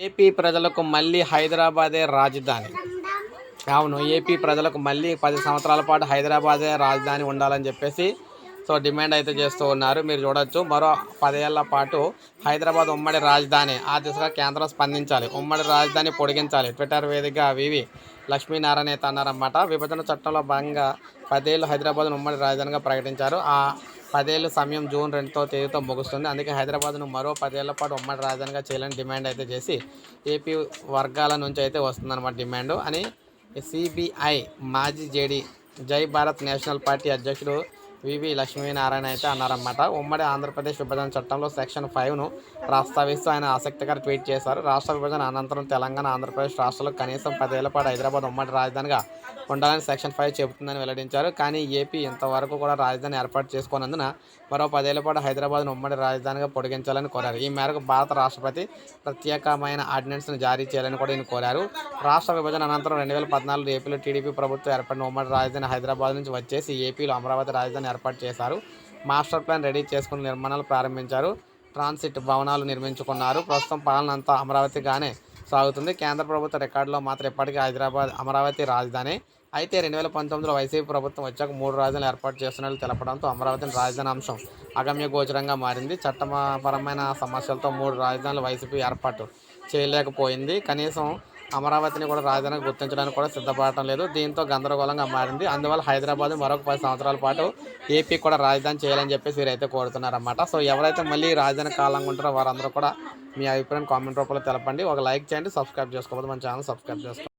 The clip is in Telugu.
ఏపీ ప్రజలకు మళ్ళీ హైదరాబాదే రాజధాని. అవును ఏపీ ప్రజలకు మళ్ళీ పది సంవత్సరాల పాటు హైదరాబాదే రాజధాని ఉండాలని చెప్పేసి సో డిమాండ్ అయితే చేస్తూ ఉన్నారు. మీరు చూడొచ్చు. మరో పదేళ్ళ పాటు హైదరాబాద్ ఉమ్మడి రాజధాని ఆ దిశగా కేంద్రం స్పందించాలి. ఉమ్మడి రాజధాని పొడిగించాలి. ట్విట్టర్ వేదికగా వివి లక్ష్మీనారాయణ అయితే అన్నారన్నమాట. విభజన చట్టంలో భాగంగా పదేళ్ళు హైదరాబాద్ను ఉమ్మడి రాజధానిగా ప్రకటించారు. ఆ పదేళ్ళ సమయం జూన్ రెండుతో తేదీతో ముగుస్తుంది. అందుకే హైదరాబాద్ను మరో పదేళ్ళ పాటు ఉమ్మడి రాజధానిగా చేయాలని డిమాండ్ అయితే చేసి ఏపీ వర్గాల నుంచి అయితే వస్తుందన్నమాట డిమాండ్. అని సిబిఐ మాజీ జేడీ జై భారత్ నేషనల్ పార్టీ అధ్యక్షుడు వివి లక్ష్మీనారాయణ అయితే అన్నారన్నమాట. ఉమ్మడి ఆంధ్రప్రదేశ్ విభజన చట్టంలో సెక్షన్ ఫైవ్ను ప్రస్తావిస్తూ ఆయన ఆసక్తికర ట్వీట్ చేశారు. రాష్ట్ర విభజన అనంతరం తెలంగాణ ఆంధ్రప్రదేశ్ రాష్ట్రాలు కనీసం పదేళ్ళ పాటు హైదరాబాద్ ఉమ్మడి రాజధానిగా ఉండాలని సెక్షన్ ఫైవ్ చెబుతుందని వెల్లడించారు. కానీ ఏపీ ఇంతవరకు కూడా రాజధాని ఏర్పాటు చేసుకోనందున మరో పదేళ్ళ పాటు హైదరాబాద్ను ఉమ్మడి రాజధానిగా పొడిగించాలని కోరారు. ఈ మేరకు భారత రాష్ట్రపతి ప్రత్యేకమైన ఆర్డినెన్స్ను జారీ చేయాలని కూడా ఈయన కోరారు. రాష్ట్ర విభజన అనంతరం రెండు వేల పద్నాలుగు ఏపీలో టీడీపీ ప్రభుత్వం ఏర్పడిన ఉమ్మడి రాజధాని హైదరాబాద్ నుంచి వచ్చేసి ఏపీలో అమరావతి రాజధాని ఏర్పాటు చేశారు. మాస్టర్ ప్లాన్ రెడీ చేసుకుని నిర్మాణాలు ప్రారంభించారు. ట్రాన్సిట్ భవనాలు నిర్మించుకున్నారు. ప్రస్తుతం పాలన అంతా అమరావతిగానే సాగుతుంది. కేంద్ర ప్రభుత్వ రికార్డులో మాత్రం ఇప్పటికీ హైదరాబాద్ అమరావతి రాజధాని. అయితే రెండు వేల పంతొమ్మిదిలో వైసీపీ ప్రభుత్వం వచ్చాక మూడు రాజధానులు ఏర్పాటు చేస్తున్నట్లు తెలపడంతో అమరావతిని రాజధాని అంశం అగమ్య గోచరంగా మారింది. చట్టపరమైన సమస్యలతో మూడు రాజధానులు వైసీపీ ఏర్పాటు చేయలేకపోయింది. కనీసం అమరావతిని కూడా రాజధానిగా గుర్తించడానికి కూడా సిద్ధపడటం లేదు. దీంతో గందరగోళంగా మారింది. అందువల్ల హైదరాబాద్ మరొక పది సంవత్సరాల పాటు ఏపీ కూడా రాజధాని చేయాలని చెప్పేసి వీరైతే కోరుతున్నారన్నమాట. సో ఎవరైతే మళ్ళీ రాజధాని కాలంగా ఉంటారో వారందరూ కూడా మీ అభిప్రాయం కామెంట్ రూపంలో తెలపండి. ఒక లైక్ చేయండి సబ్స్క్రైబ్ చేసుకోవద్దు మన ఛానల్ సబ్స్క్రైబ్ చేసుకోండి.